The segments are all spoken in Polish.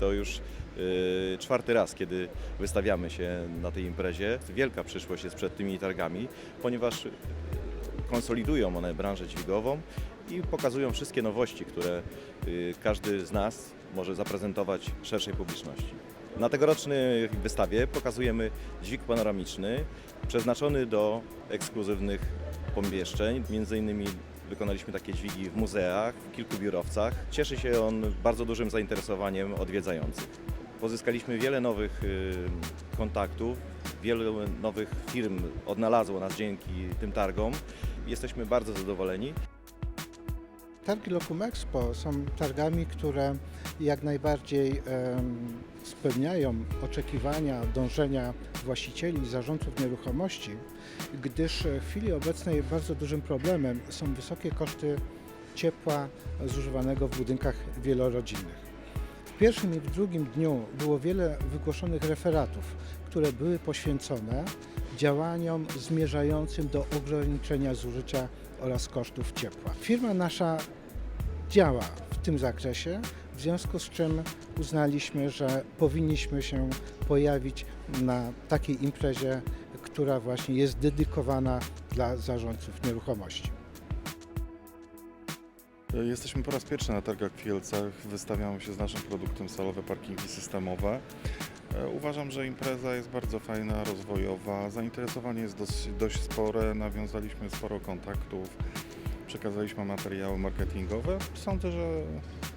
To już y, czwarty raz, kiedy wystawiamy się na tej imprezie. Wielka przyszłość jest przed tymi targami, ponieważ y, konsolidują one branżę dźwigową i pokazują wszystkie nowości, które y, każdy z nas może zaprezentować szerszej publiczności. Na tegorocznej wystawie pokazujemy dźwig panoramiczny przeznaczony do ekskluzywnych pomieszczeń. Między innymi wykonaliśmy takie dźwigi w muzeach, w kilku biurowcach. Cieszy się on bardzo dużym zainteresowaniem odwiedzających. Pozyskaliśmy wiele nowych y, kontaktów, wiele nowych firm odnalazło nas dzięki tym targom. Jesteśmy bardzo zadowoleni. Targi Locum Expo są targami, które jak najbardziej spełniają oczekiwania, dążenia właścicieli i zarządców nieruchomości, gdyż w chwili obecnej bardzo dużym problemem są wysokie koszty ciepła zużywanego w budynkach wielorodzinnych. W pierwszym i w drugim dniu było wiele wygłoszonych referatów, które były poświęcone działaniom zmierzającym do ograniczenia zużycia oraz kosztów ciepła. Firma nasza działa w tym zakresie, w związku z czym uznaliśmy, że powinniśmy się pojawić na takiej imprezie, która właśnie jest dedykowana dla zarządców nieruchomości. Jesteśmy po raz pierwszy na targach w Kielcach. Wystawiamy się z naszym produktem salowe parkingi systemowe. E, Uważam, że impreza jest bardzo fajna, rozwojowa. Zainteresowanie jest dość spore. Nawiązaliśmy sporo kontaktów. Przekazaliśmy materiały marketingowe. Sądzę, że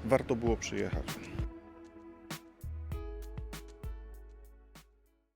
warto było przyjechać.